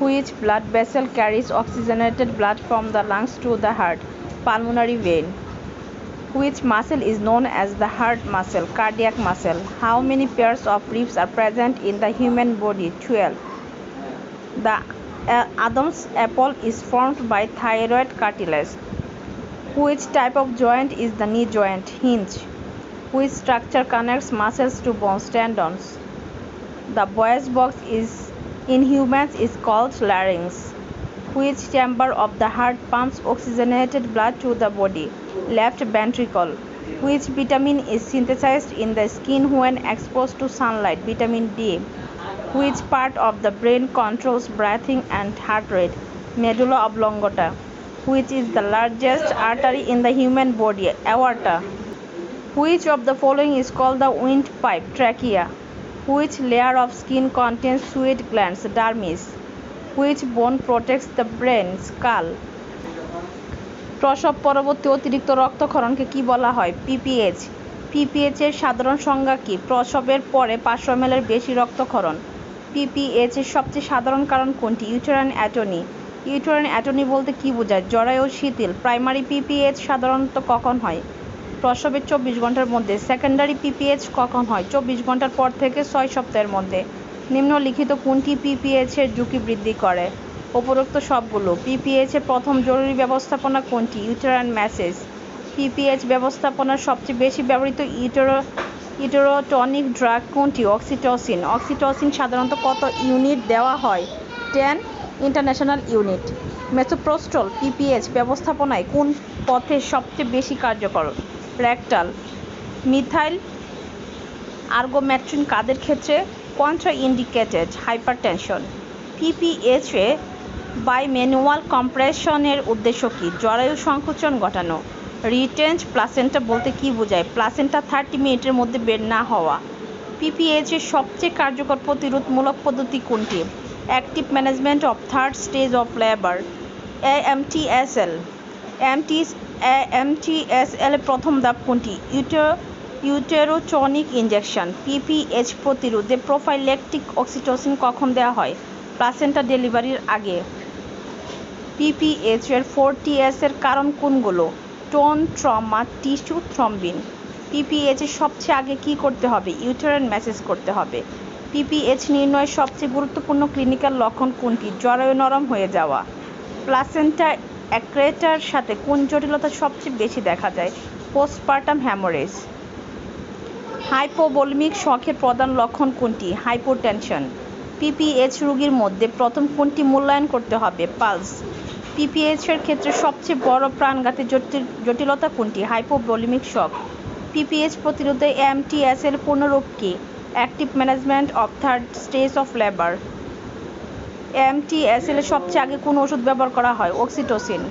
Which blood vessel carries oxygenated blood from the lungs to the heart? Pulmonary vein. Which muscle is known as the heart muscle? Cardiac muscle. How many pairs of ribs are present in the human body? 12. The uh, Adam's apple is formed by thyroid cartilage. Which type of joint is the knee joint? Hinge. Which structure connects muscles to bones? Tendons. The voice box is in humans is called larynx. Which chamber of the heart pumps oxygenated blood to the body? Left ventricle. Which vitamin is synthesized in the skin when exposed to sunlight? Vitamin D. Which part of the brain controls breathing and heart rate? Medulla oblongata. Which is the largest artery in the human body? Aorta. Which of the following is called the windpipe? Trachea. Which layer of skin contains sweat glands? Dermis. Which bone protects the brain? Skull. প্রসব পরবর্তী অতিরিক্ত রক্তক্ষরণকে কি বলা হয় PPH PPH এর সাধারণ সংজ্ঞা কি প্রসবের পরে পাঁচশো এম এর বেশি রক্তক্ষরণ পিপিএইচ এর সবচেয়ে সাধারণ কারণ কোনটি ইউটেরাইন অ্যাটনি ইউটেরাইন অ্যাটনি বলতে কি বোঝায় জরায়ু, শিথিল প্রাইমারি পিপিএইচ সাধারণত কখন হয় প্রসবের চব্বিশ ঘণ্টার মধ্যে। সেকেন্ডারি পিপিএইচ কখন হয়? চব্বিশ ঘণ্টার পর থেকে ছয় সপ্তাহের মধ্যে। নিম্নলিখিত কোনটি পিপিএইচ এর ঝুঁকি বৃদ্ধি করে? উপরোক্ত সবগুলো। পিপিএইচ এর প্রথম জরুরি ব্যবস্থাপনা কোনটি? ইউটেরাইন ম্যাসেজ পিপিএইচ ব্যবস্থাপনার সবচেয়ে বেশি ব্যবহৃত ইউটেরো, ইউটেরোটনিক ড্রাগ কোনটি? অক্সিটোসিন। অক্সিটোসিন সাধারণত কত ইউনিট দেওয়া হয়? Ten international unit. Misoprostol PPH ব্যবস্থাপনায় কোন পথে সবচেয়ে বেশি কার্যকর? র্যাকটাল মিথাইল, আর্গোম্যাট্রিন কাদের ক্ষেত্রে কন্ট্রা ইন্ডিকেটেড হাইপারটেনশন পিপিএইচে বাই ম্যানুয়াল কম্প্রেশনের উদ্দেশ্য কী? জরায়ু সংকোচন ঘটানো রিটেন্ট প্লাসেন্টা বলতে কী বোঝায়? প্লাসেন্টা থার্টি মিনিটের মধ্যে বের না হওয়া। পিপিএইচ এর সবচেয়ে কার্যকর প্রতিরোধমূলক পদ্ধতি কোনটি? Active management of third stage of labour AMTSL MT MTSL প্রথম ধাপ কোনটি? ইউটেরো ইউটেরোটনিক ইনজেকশন পিপিএইচ প্রতিরোধে প্রোফাইলেকটিক অক্সিটোসিন কখন দেওয়া হয়? প্লাসেন্টা ডেলিভারির আগে। পিপিএইচ এর ফোর এর কারণ কোনগুলো? Tone, trauma, tissue, thrombin. PPH সবচেয়ে আগে কি করতে হবে? ইউটেরাইন ম্যাসেজ করতে হবে। পিপিএইচ নির্ণয়ের সবচেয়ে গুরুত্বপূর্ণ ক্লিনিক্যাল লক্ষণ কোনটি? জরায়ু নরম হয়ে যাওয়া। প্লাসেন্টা অ্যাক্রেটার সাথে কোন জটিলতা সবচেয়ে বেশি দেখা যায়? Postpartum haemorrhage. হাইপোভলিমিক শখের প্রধান লক্ষণ কোনটি? হাইপোটেনশন। পিপিএইচ রোগীর মধ্যে প্রথম কোনটি মূল্যায়ন করতে হবে? পালস। পিপিএইচ এর ক্ষেত্রে সবচেয়ে বড় জটিল, জটিলতা কোনটি? হাইপোভলিমিক শক পিপিএইচ প্রতিরোধে এমটিএস এর পূর্ণরূপ কী? Active management of third stage of labour. MTSL সবচেয়ে আগে কোন ওষুধ ব্যবহার করা হয়? অক্সিটোসিন।